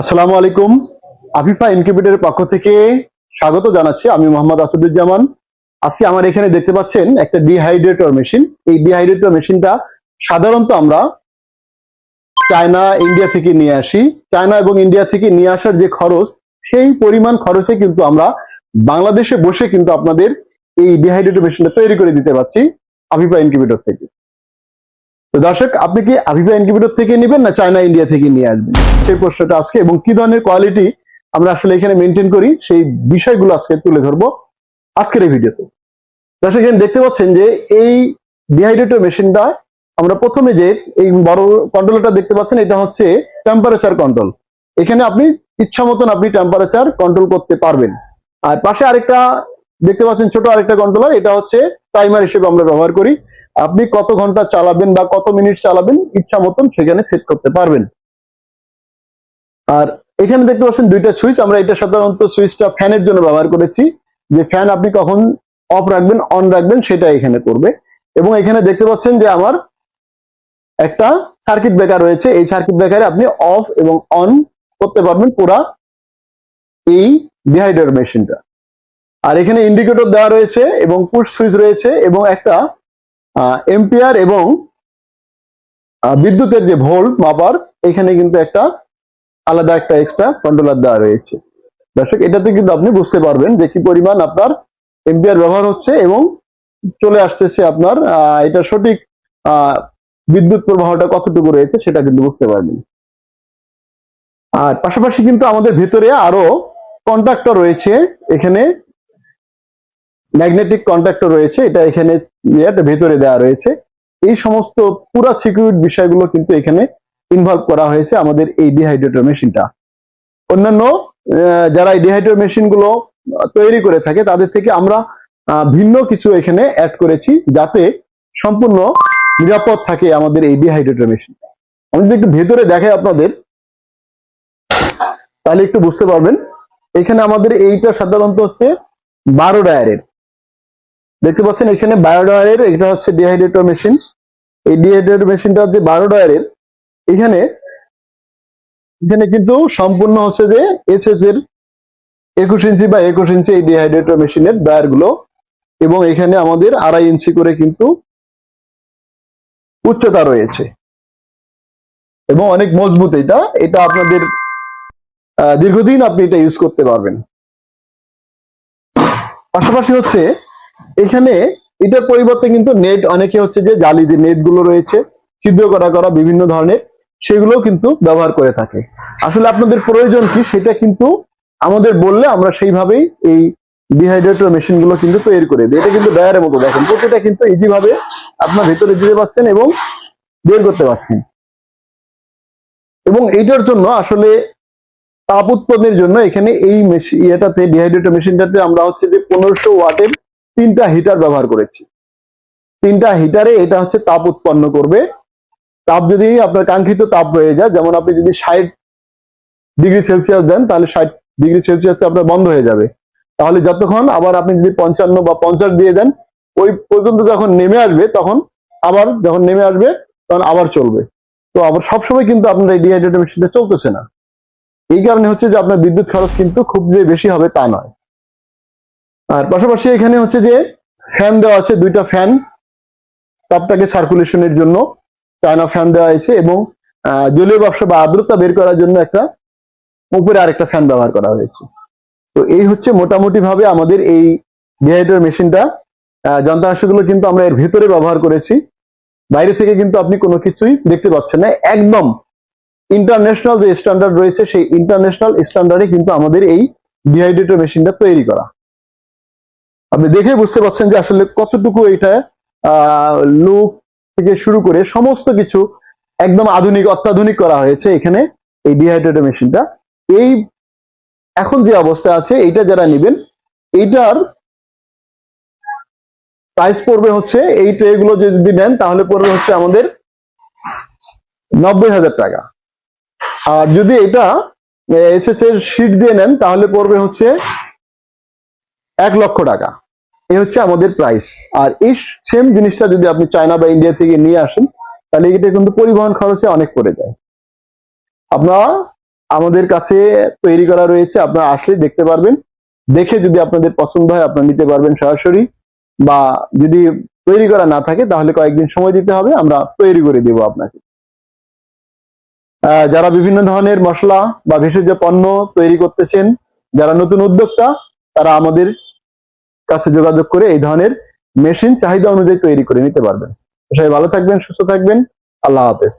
আসসালামু আলাইকুম। আফিফা ইনকিউবেটরের পক্ষ থেকে স্বাগত জানাচ্ছি আমি মোহাম্মদ আসাদুজ্জামান। আজকে আমার এখানে দেখতে পাচ্ছেন একটা ডিহাইড্রেটর মেশিন এই ডিহাইড্রেটর মেশিনটা সাধারণত আমরা চায়না ইন্ডিয়া থেকে নিয়ে আসি। চায়না এবং ইন্ডিয়া থেকে নিয়ে আসার যে খরচ, সেই পরিমাণ খরচে কিন্তু আমরা বাংলাদেশে বসে কিন্তু আপনাদের এই ডিহাইড্রেটর মেশিনটা তৈরি করে দিতে পারছি আফিফা ইনকিউবেটর থেকে। তো দর্শক, আপনি কি আফিফা ইনকিউবেটর থেকে নেবেন না চায়না ইন্ডিয়া থেকে নিয়ে আসবেন? সেই প্রশ্নটা আজকে এবং কি ধরনের কোয়ালিটি আমরা আসলে এখানে মেনটেন করি, সেই বিষয়গুলো আজকে তুলে ধরবো আজকের এই ভিডিওতে। দর্শক, এখানে দেখতে পাচ্ছেন যে এই ডিহাইড্রেটর মেশিনটা আমরা প্রথমে যে এই বড় কন্ট্রোলারটা দেখতে পাচ্ছেন, এটা হচ্ছে টেম্পারেচার কন্ট্রোল এখানে আপনি ইচ্ছা মতন আপনি টেম্পারেচার কন্ট্রোল করতে পারবেন। আর পাশে আরেকটা দেখতে পাচ্ছেন ছোট আরেকটা কন্ট্রোলার এটা হচ্ছে টাইমার হিসেবে আমরা ব্যবহার করি। আপনি কত ঘণ্টা চালাবেন বা কত মিনিট চালাবেন ইচ্ছা মতন সেখানে সেট করতে পারবেন। আর এখানে দেখতে পাচ্ছেন দুইটা সুইচ আমরা এটা সাধারণত সুইচটা ফ্যানের জন্য ব্যবহার করেছি। যে ফ্যান আপনি কখন অফ রাখবেন অন রাখবেন, সেটা এখানে করবে। এবং এখানে দেখতে পাচ্ছেন যে আমার একটা সার্কিট ব্রেকার রয়েছে। এই সার্কিট ব্রেকারে আপনি অফ এবং অন করতে পারবেন পুরা এই ডিহাইডার মেশিনটা আর এখানে ইন্ডিকেটর দেওয়া রয়েছে এবং পুশ সুইচ রয়েছে এবং একটা এম্পিয়ার এবং বিদ্যুতের যে ভোল্ট মাপার এখানে কিন্তু একটা আলাদা একটা এক্সট্রা কন্ট্রোলার দেওয়া রয়েছে। দর্শক, এটাতে কিন্তু আপনি বুঝতে পারবেন যে কি পরিমাণ আপনার এম্পিয়ার ব্যবহার হচ্ছে এবং চলে আসতেছে আপনার এটা সঠিক বিদ্যুৎ প্রবাহটা কতটুকু রয়েছে সেটা কিন্তু বুঝতে পারবেন। আর পাশাপাশি কিন্তু আমাদের ভিতরে আরও কন্ট্রাক্টর রয়েছে, এখানে ম্যাগনেটিক কন্ট্রাক্টর রয়েছে, এটা এখানে ভেতরে দেওয়া রয়েছে। এই সমস্ত পুরা সিকিউরিটি বিষয়গুলো কিন্তু এখানে ইনভলভ করা হয়েছে আমাদের এই ডিহাইড্রেটর মেশিনটা। অন্যান্য যারা এই ডিহাইড্রেটর মেশিনগুলো তৈরি করে থাকে, তাদের থেকে আমরা ভিন্ন কিছু এখানে অ্যাড করেছি যাতে সম্পূর্ণ নিরাপদ থাকে আমাদের এই ডিহাইড্রেটর মেশিনটা আমি যদি একটু ভেতরে দেখাই আপনাদের, তাহলে একটু বুঝতে পারবেন। এখানে আমাদের এইটা সাধারণত হচ্ছে বারো ডায়ারের। দেখতে পাচ্ছেন এখানে বারো ডায়ারের এটা হচ্ছে ডিহাইড্রেটর মেশিন এই ডিহাইড্রেটর মেশিনটা হচ্ছে বারো ডায়ারের এখানে এখানে কিন্তু সম্পূর্ণ হচ্ছে যে এসএস এর একুশ ইঞ্চি বা একুশ ইঞ্চি এই ডিহাইড্রেটর মেশিনের ডায়ারগুলো এবং এখানে আমাদের আড়াই ইঞ্চি করে কিন্তু উচ্চতা রয়েছে। এবং অনেক মজবুত এটা। এটা আপনাদের দীর্ঘদিন আপনি এটা ইউজ করতে পারবেন। পাশাপাশি হচ্ছে এখানে এটার পরিবর্তে কিন্তু নেট অনেকে হচ্ছে যে জালি যে নেটগুলো রয়েছে, ছিদ্র করা করা বিভিন্ন ধরনের, সেগুলোও কিন্তু ব্যবহার করে থাকে। আসলে আপনাদের প্রয়োজন কি? সেটা কিন্তু আমাদের বললে আমরা সেইভাবেই এই ডিহাইড্রেটর মেশিনগুলো কিন্তু তৈরি করে দিই। এটা কিন্তু ডায়ারের মতো দেখেন, প্রতিটা কিন্তু ইজি ভাবে আপনার ভেতরে দিতে পারছেন এবং বের করতে পারছেন। এবং এইটার জন্য আসলে তাপ উৎপন্নের জন্য এখানে এই ইয়েটাতে ডিহাইড্রেটর মেশিনটাতে আমরা হচ্ছে যে পনেরোশো ওয়াটের তিনটা হিটার ব্যবহার করেছি। তিনটা হিটারে এটা হচ্ছে তাপ উৎপন্ন করবে। তাপ যদি আপনার কাঙ্ক্ষিত তাপ হয়ে যায়, যেমন আপনি যদি ষাট ডিগ্রি সেলসিয়াস দেন, তাহলে ষাট ডিগ্রি সেলসিয়াস আপনার বন্ধ হয়ে যাবে। তাহলে যতক্ষণ আবার আপনি যদি পঞ্চান্ন বা পঞ্চাশ দিয়ে দেন, ওই পর্যন্ত যখন নেমে আসবে, তখন আবার যখন নেমে আসবে, তখন আবার চলবে। তো আবার সবসময় কিন্তু আপনার এই ডিহাইড্রেটর মেশিনটা চলতেছে না। এই কারণে হচ্ছে যে আপনার বিদ্যুৎ খরচ কিন্তু খুব যে বেশি হবে তা নয়। আর পাশাপাশি এখানে হচ্ছে যে ফ্যান দেওয়া আছে, দুইটা ফ্যান তাপটাকে সার্কুলেশনের জন্য। চায়না ফ্যান দেওয়া হয়েছে এবং জলীয় বাষ্প বা আর্দ্রতা বের করার জন্য একটা উপরে আরেকটা ফ্যান ব্যবহার করা হয়েছে। তো এই হচ্ছে মোটামুটি ভাবে আমাদের এই ডিহাইড্রেটর মেশিনটা। যন্ত্রাংশগুলো কিন্তু আমরা এর ভিতরে ব্যবহার করেছি। বাইরে থেকে কিন্তু আপনি কোনো কিছুই দেখতে পাচ্ছেন না। একদম ইন্টারন্যাশনাল যে স্ট্যান্ডার্ড রয়েছে, সেই ইন্টারন্যাশনাল স্ট্যান্ডার্ডে কিন্তু আমাদের এই ডিহাইড্রেটর মেশিনটা তৈরি করা। আপনি দেখে বুঝতে পারছেন যে আসলে কতটুকু এটা লুক থেকে শুরু করে সমস্ত কিছু একদম আধুনিক, অত্যাধুনিক করা হয়েছে এখানে এই ডিহাইড্রেটর মেশিনটা এই এখন যে অবস্থা আছে, এইটা যারা নেবেন, এইটার প্রাইস পড়বে হচ্ছে, এই ট্রে গুলো যদি নেন, তাহলে পড়বে হচ্ছে আমাদের নব্বই হাজার টাকা। আর যদি এটা এসএস এর শিট দিয়ে নেন, তাহলে পড়বে হচ্ছে এক লক্ষ টাকা। এই হচ্ছে আমাদের প্রাইস আর এই সেম জিনিসটা যদি আপনি চায়না বা ইন্ডিয়া থেকে নিয়ে আসেন, তাহলে এটা কিন্তু পরিবহন খরচে অনেক পড়ে যায়। আপনারা আমাদের কাছে তৈরি করা রয়েছে, আপনারা আসলে দেখতে পারবেন। দেখে যদি আপনাদের পছন্দ হয়, আপনারা নিতে পারবেন সরাসরি। বা যদি তৈরি করা না থাকে, তাহলে কয়েকদিন সময় দিতে হবে, আমরা তৈরি করে দেব আপনাকে। যারা বিভিন্ন ধরনের মশলা বা ভেষজ পণ্য তৈরি করতেছেন, যারা নতুন উদ্যোক্তা, তারা আমাদের কাছে যোগাযোগ করে এই ধরনের মেশিন চাহিদা অনুযায়ী তৈরি করে নিতে পারবেন। সবাই ভালো থাকবেন, সুস্থ থাকবেন। আল্লাহ হাফেজ।